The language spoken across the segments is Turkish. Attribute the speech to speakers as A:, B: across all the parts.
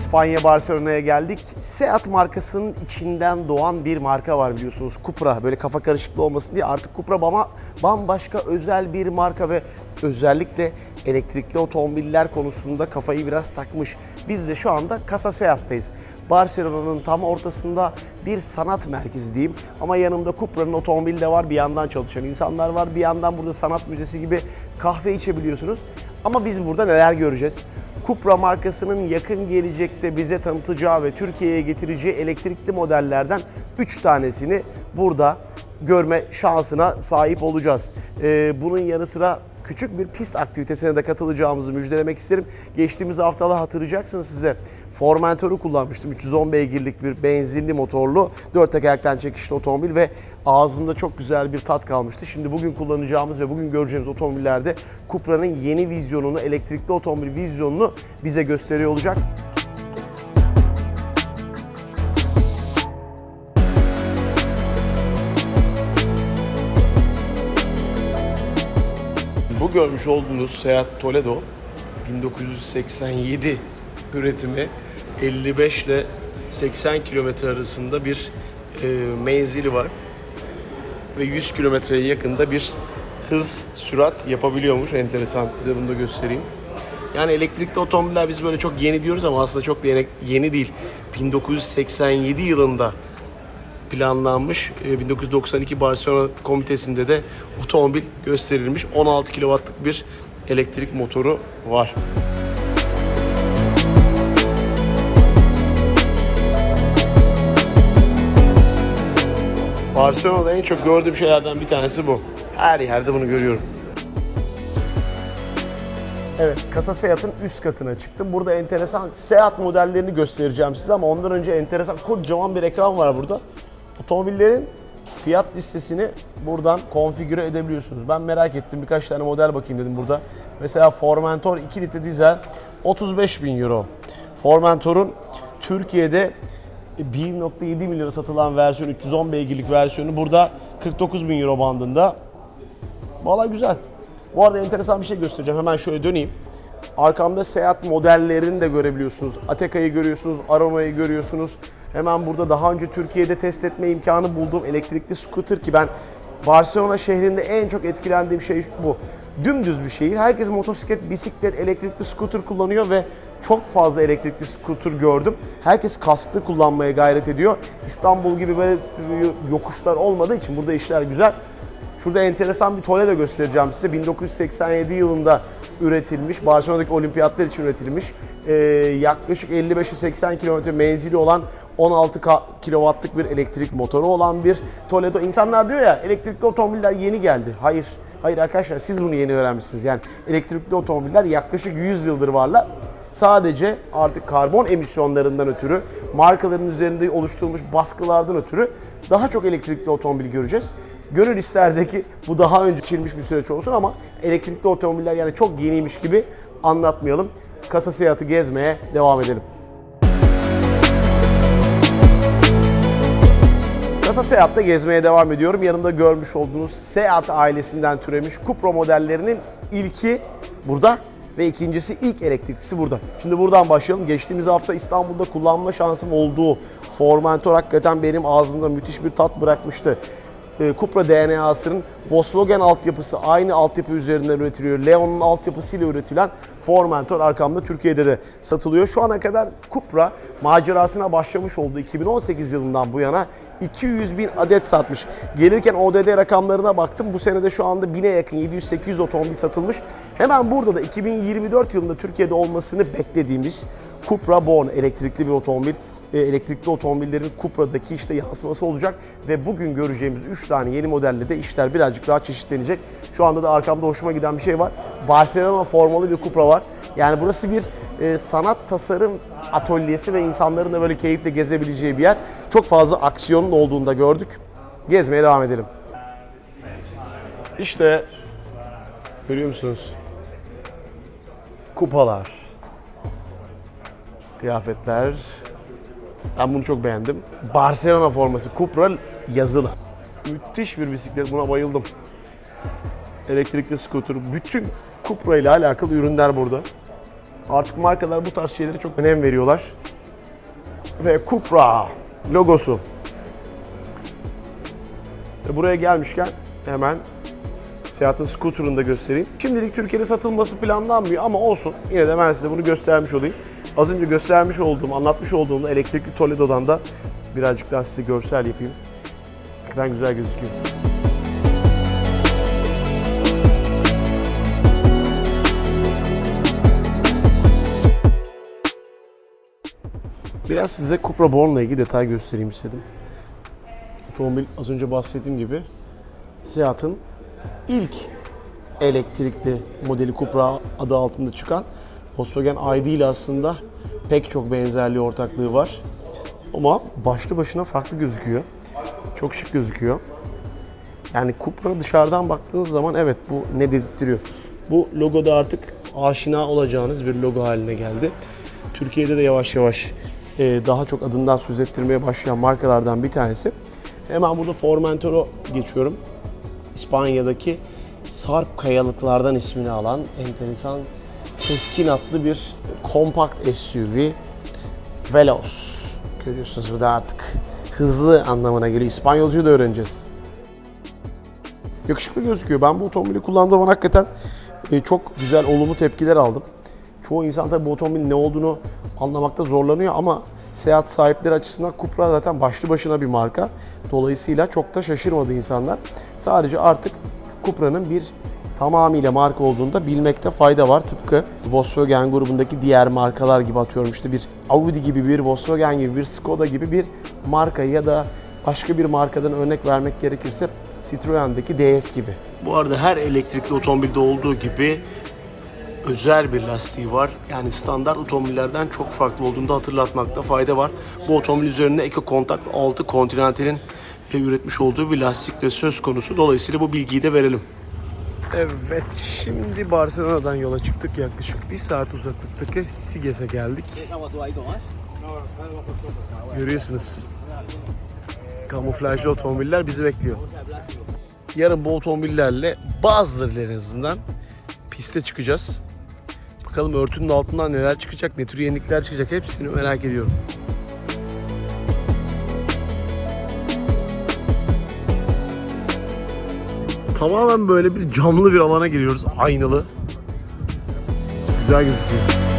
A: İspanya Barcelona'ya geldik. Seat markasının içinden doğan bir marka var biliyorsunuz. Cupra. Böyle kafa karışıklığı olmasın diye artık Cupra bama bambaşka özel bir marka ve özellikle elektrikli otomobiller konusunda kafayı biraz takmış. Biz de şu anda Casa Seat'tayız. Barcelona'nın tam ortasında bir sanat merkezi diyeyim. Ama yanımda Cupra'nın otomobili de var. Bir yandan çalışan insanlar var. Bir yandan burada sanat müzesi gibi kahve içebiliyorsunuz. Ama biz burada neler göreceğiz? Cupra markasının yakın gelecekte bize tanıtacağı ve Türkiye'ye getireceği elektrikli modellerden 3 tanesini burada görme şansına sahip olacağız. Ee, bunun yanı sıra küçük bir pist aktivitesine de katılacağımızı müjdelemek isterim. Geçtiğimiz haftada hatırlayacaksınız size Formentor'u kullanmıştım. 310 beygirlik bir benzinli motorlu 4 tekerlekten çekişli otomobil ve ağzımda çok güzel bir tat kalmıştı. Şimdi bugün kullanacağımız ve bugün göreceğimiz otomobillerde Cupra'nın yeni vizyonunu, elektrikli otomobil vizyonunu bize gösteriyor olacak. Bu görmüş olduğunuz Seat Toledo 1987 üretimi 55 ile 80 kilometre arasında bir e, menzili var ve 100 kilometreye yakında bir hız sürat yapabiliyormuş. Enteresan size bunu da göstereyim. Yani elektrikli otomobiller biz böyle çok yeni diyoruz ama aslında çok yeni, yeni değil. 1987 yılında planlanmış. E, 1992 Barcelona komitesinde de otomobil gösterilmiş. 16 kW'lık bir elektrik motoru var. Barcelona'da en çok gördüğüm şeylerden bir tanesi bu. Her yerde bunu görüyorum. Evet, Kasa Seat'ın üst katına çıktım. Burada enteresan Seat modellerini göstereceğim size ama ondan önce enteresan kocaman bir ekran var burada. Otomobillerin fiyat listesini buradan konfigüre edebiliyorsunuz. Ben merak ettim birkaç tane model bakayım dedim burada. Mesela Formentor 2 litre dizel 35 bin euro. Formentor'un Türkiye'de 1.7 milyona satılan versiyon 310 beygirlik versiyonu burada 49 bin euro bandında. Valla güzel. Bu arada enteresan bir şey göstereceğim. Hemen şöyle döneyim. Arkamda Seat modellerini de görebiliyorsunuz. Ateca'yı görüyorsunuz, Arona'yı görüyorsunuz. Hemen burada daha önce Türkiye'de test etme imkanı bulduğum elektrikli scooter ki ben Barcelona şehrinde en çok etkilendiğim şey bu. Dümdüz bir şehir. Herkes motosiklet, bisiklet, elektrikli scooter kullanıyor ve çok fazla elektrikli scooter gördüm. Herkes kasklı kullanmaya gayret ediyor. İstanbul gibi böyle yokuşlar olmadığı için burada işler güzel. Şurada enteresan bir Toledo göstereceğim size. 1987 yılında üretilmiş, Barcelona'daki olimpiyatlar için üretilmiş. Ee, yaklaşık 55-80 kilometre menzili olan 16 ka- kilowattlık bir elektrik motoru olan bir Toledo. İnsanlar diyor ya elektrikli otomobiller yeni geldi. Hayır. Hayır arkadaşlar siz bunu yeni öğrenmişsiniz. Yani elektrikli otomobiller yaklaşık 100 yıldır varlar. Sadece artık karbon emisyonlarından ötürü, markaların üzerinde oluşturulmuş baskılardan ötürü daha çok elektrikli otomobil göreceğiz. Gönül isterdi ki bu daha önce çilmiş bir süreç olsun ama elektrikli otomobiller yani çok yeniymiş gibi anlatmayalım. Kasa Seat'ı gezmeye devam edelim. Kasa Seat'ta gezmeye devam ediyorum. Yanımda görmüş olduğunuz Seat ailesinden türemiş Cupra modellerinin ilki burada ve ikincisi ilk elektriklisi burada. Şimdi buradan başlayalım. Geçtiğimiz hafta İstanbul'da kullanma şansım olduğu Formentor hakikaten benim ağzımda müthiş bir tat bırakmıştı. Ee, Cupra DNA'sının Volkswagen altyapısı aynı altyapı üzerinden üretiliyor. Leon'un altyapısıyla üretilen Formentor arkamda Türkiye'de de satılıyor. Şu ana kadar Cupra macerasına başlamış olduğu 2018 yılından bu yana 200 bin adet satmış. Gelirken ODD rakamlarına baktım. Bu senede şu anda 1000'e yakın 700-800 otomobil satılmış. Hemen burada da 2024 yılında Türkiye'de olmasını beklediğimiz Cupra Born elektrikli bir otomobil elektrikli otomobillerin Cupra'daki işte yansıması olacak ve bugün göreceğimiz 3 tane yeni modelle de işler birazcık daha çeşitlenecek. Şu anda da arkamda hoşuma giden bir şey var. Barcelona formalı bir Cupra var. Yani burası bir e, sanat tasarım atölyesi ve insanların da böyle keyifle gezebileceği bir yer. Çok fazla aksiyonun olduğunu da gördük. Gezmeye devam edelim. İşte görüyor musunuz? Kupalar, kıyafetler, ben bunu çok beğendim. Barcelona forması Cupra yazılı. Müthiş bir bisiklet. Buna bayıldım. Elektrikli scooter. Bütün Cupra ile alakalı ürünler burada. Artık markalar bu tarz şeylere çok önem veriyorlar. Ve Cupra logosu. Ve buraya gelmişken hemen Seat'ın scooter'ını da göstereyim. Şimdilik Türkiye'de satılması planlanmıyor ama olsun. Yine de ben size bunu göstermiş olayım. Az önce göstermiş olduğum, anlatmış olduğum elektrikli Toledo'dan da birazcık daha size görsel yapayım. Hakikaten güzel gözüküyor. Biraz size Cupra Born'la ilgili detay göstereyim istedim. Otomobil az önce bahsettiğim gibi Seat'ın ilk elektrikli modeli Cupra adı altında çıkan Volkswagen ID ile aslında pek çok benzerliği ortaklığı var. Ama başlı başına farklı gözüküyor. Çok şık gözüküyor. Yani Cupra dışarıdan baktığınız zaman evet bu ne dedirtiyor. Bu logoda artık aşina olacağınız bir logo haline geldi. Türkiye'de de yavaş yavaş e, daha çok adından söz ettirmeye başlayan markalardan bir tanesi. Hemen burada Formentero geçiyorum. İspanya'daki Sarp kayalıklardan ismini alan enteresan keskin atlı bir kompakt SUV Veloz. Görüyorsunuz bu artık hızlı anlamına geliyor. İspanyolcuyu da öğreneceğiz. Yakışıklı gözüküyor. Ben bu otomobili kullandığım zaman hakikaten e, çok güzel olumlu tepkiler aldım. Çoğu insan tabii bu otomobilin ne olduğunu anlamakta zorlanıyor ama seyahat sahipleri açısından Cupra zaten başlı başına bir marka. Dolayısıyla çok da şaşırmadı insanlar. Sadece artık Cupra'nın bir tamamıyla marka olduğunu da bilmekte fayda var. Tıpkı Volkswagen grubundaki diğer markalar gibi atıyorum işte bir Audi gibi bir Volkswagen gibi bir Skoda gibi bir marka ya da başka bir markadan örnek vermek gerekirse Citroen'deki DS gibi. Bu arada her elektrikli otomobilde olduğu gibi özel bir lastiği var. Yani standart otomobillerden çok farklı olduğunu da hatırlatmakta fayda var. Bu otomobil üzerinde Eco Contact 6 Continental'in e, üretmiş olduğu bir lastik de söz konusu. Dolayısıyla bu bilgiyi de verelim. Evet, şimdi Barcelona'dan yola çıktık. Yaklaşık bir saat uzaklıktaki Siges'e geldik. Görüyorsunuz. Kamuflajlı otomobiller bizi bekliyor. Yarın bu otomobillerle bazıları en azından piste çıkacağız. Bakalım örtünün altından neler çıkacak, ne tür yenilikler çıkacak hepsini merak ediyorum. Tamamen böyle bir camlı bir alana giriyoruz. Aynalı. Güzel gözüküyor.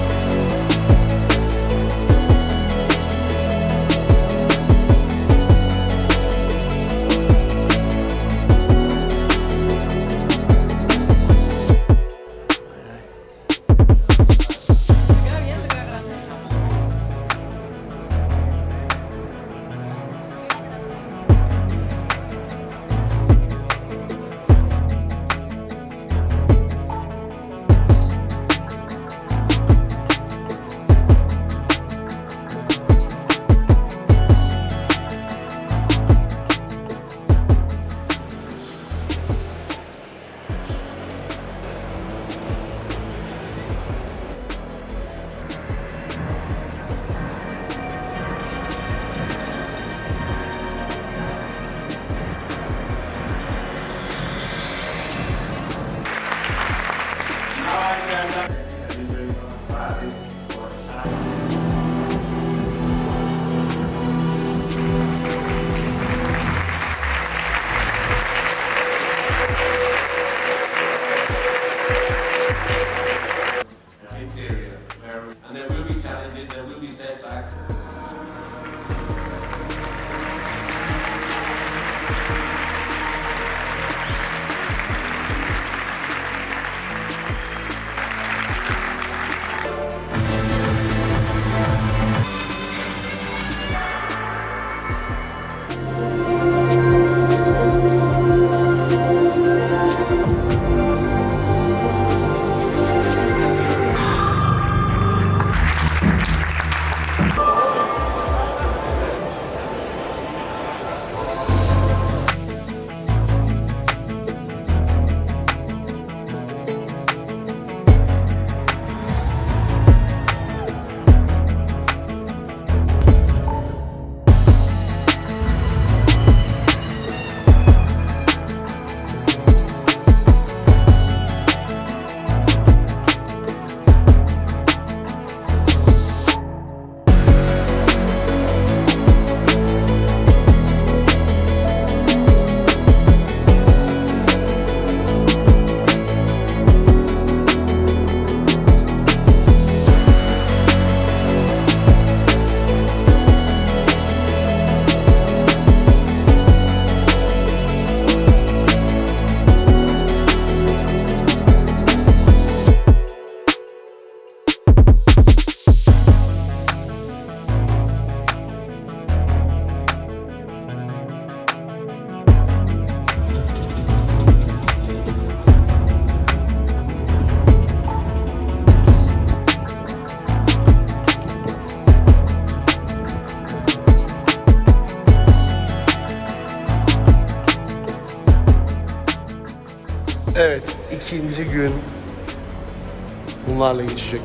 A: Bunlarla geçecek.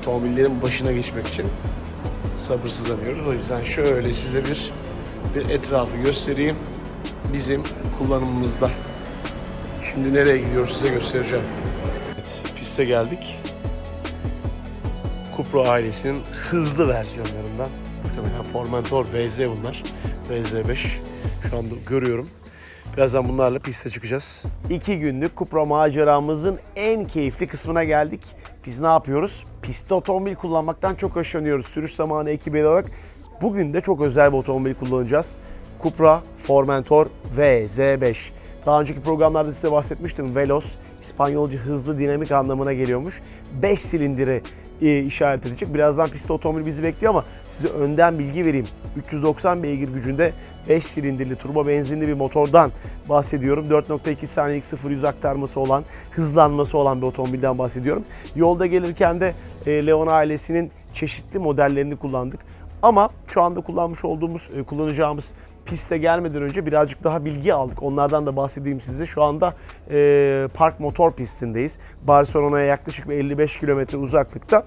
A: Otomobillerin başına geçmek için sabırsızlanıyoruz. O yüzden şöyle size bir bir etrafı göstereyim. Bizim kullanımımızda. Şimdi nereye gidiyoruz size göstereceğim. Evet, piste geldik. Cupra ailesinin hızlı versiyonlarından. Muhtemelen Formentor VZ bunlar. VZ5 şu anda görüyorum. Birazdan bunlarla piste çıkacağız. İki günlük Cupra maceramızın en keyifli kısmına geldik. Biz ne yapıyoruz? Pistte otomobil kullanmaktan çok hoşlanıyoruz. Sürüş zamanı ekibi olarak. Bugün de çok özel bir otomobil kullanacağız. Cupra Formentor VZ5. Daha önceki programlarda size bahsetmiştim. Veloz, İspanyolca hızlı dinamik anlamına geliyormuş. 5 silindiri e, işaret edecek. Birazdan pistte otomobil bizi bekliyor ama size önden bilgi vereyim. 390 beygir gücünde 5 silindirli turbo benzinli bir motordan bahsediyorum. 4.2 saniyelik 0-100 aktarması olan, hızlanması olan bir otomobilden bahsediyorum. Yolda gelirken de e, Leon ailesinin çeşitli modellerini kullandık. Ama şu anda kullanmış olduğumuz, e, kullanacağımız piste gelmeden önce birazcık daha bilgi aldık. Onlardan da bahsedeyim size. Şu anda e, Park Motor pistindeyiz. Barcelona'ya yaklaşık bir 55 kilometre uzaklıkta.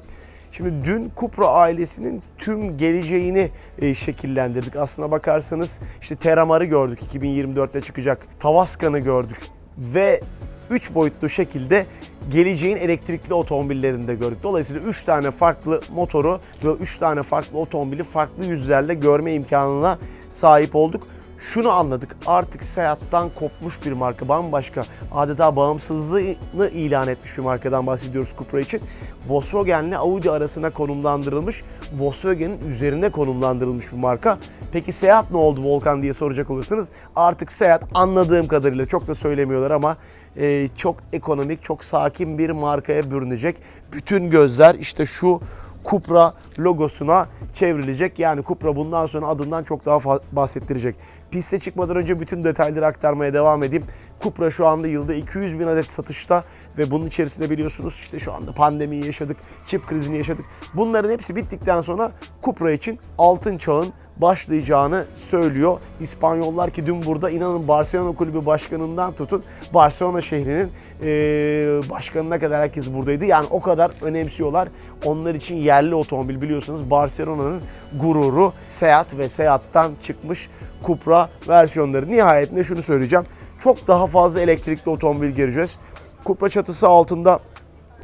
A: Şimdi dün Cupra ailesinin tüm geleceğini e, şekillendirdik. Aslına bakarsanız işte Teramar'ı gördük 2024'te çıkacak. Tavaskan'ı gördük ve 3 boyutlu şekilde geleceğin elektrikli otomobillerini de gördük. Dolayısıyla 3 tane farklı motoru ve 3 tane farklı otomobili farklı yüzlerle görme imkanına sahip olduk. Şunu anladık. Artık Seat'tan kopmuş bir marka. Bambaşka adeta bağımsızlığını ilan etmiş bir markadan bahsediyoruz Cupra için. Volkswagen'le Audi arasına konumlandırılmış, Volkswagen'in üzerine konumlandırılmış bir marka. Peki Seat ne oldu Volkan diye soracak olursanız artık Seat anladığım kadarıyla çok da söylemiyorlar ama e, çok ekonomik, çok sakin bir markaya bürünecek. Bütün gözler işte şu Cupra logosuna çevrilecek. Yani Cupra bundan sonra adından çok daha bahsettirecek. Piste çıkmadan önce bütün detayları aktarmaya devam edeyim. Cupra şu anda yılda 200 bin adet satışta ve bunun içerisinde biliyorsunuz işte şu anda pandemiyi yaşadık, çip krizini yaşadık. Bunların hepsi bittikten sonra Cupra için altın çağın başlayacağını söylüyor. İspanyollar ki dün burada inanın Barcelona kulübü başkanından tutun Barcelona şehrinin eee, başkanına kadar herkes buradaydı. Yani o kadar önemsiyorlar. Onlar için yerli otomobil biliyorsunuz Barcelona'nın gururu Seat ve Seat'tan çıkmış Cupra versiyonları. Nihayetinde şunu söyleyeceğim. Çok daha fazla elektrikli otomobil göreceğiz. Cupra çatısı altında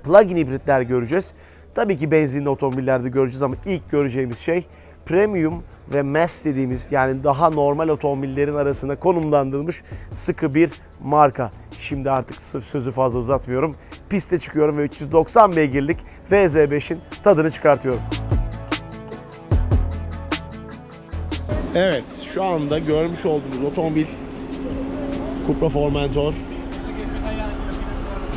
A: plug-in hibritler göreceğiz. Tabii ki benzinli otomobillerde göreceğiz ama ilk göreceğimiz şey premium ve mass dediğimiz yani daha normal otomobillerin arasına konumlandırılmış sıkı bir marka. Şimdi artık sözü fazla uzatmıyorum. Piste çıkıyorum ve 390 beygirlik VZ5'in tadını çıkartıyorum. Evet, şu anda görmüş olduğumuz otomobil Cupra Formentor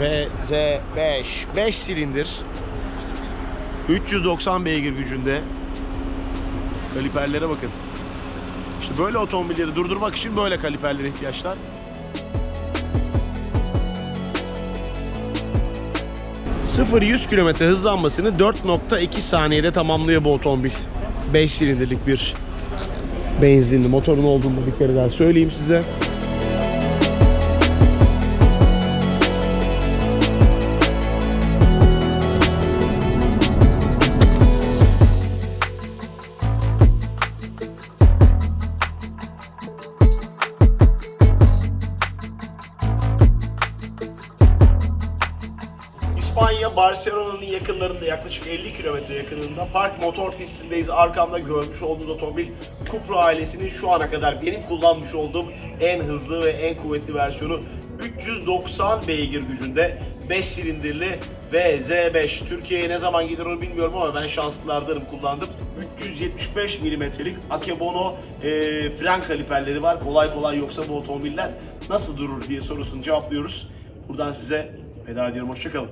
A: VZ5 5 silindir 390 beygir gücünde kaliperlere bakın. İşte böyle otomobilleri durdurmak için böyle kaliperlere ihtiyaçlar. Sıfır 100 kilometre hızlanmasını 4.2 saniyede tamamlıyor bu otomobil. 5 silindirlik bir benzinli motorun olduğunu bir kere daha söyleyeyim size. Yakınında Park Motor pistindeyiz. Arkamda görmüş olduğunuz otomobil Cupra ailesinin şu ana kadar benim kullanmış olduğum en hızlı ve en kuvvetli versiyonu 390 beygir gücünde 5 silindirli VZ5. Türkiye'ye ne zaman gelir onu bilmiyorum ama ben şanslılardanım kullandım. 375 milimetrelik Akebono e, fren kaliperleri var. Kolay kolay yoksa bu otomobiller nasıl durur diye sorusunu cevaplıyoruz. Buradan size veda ediyorum. Hoşçakalın.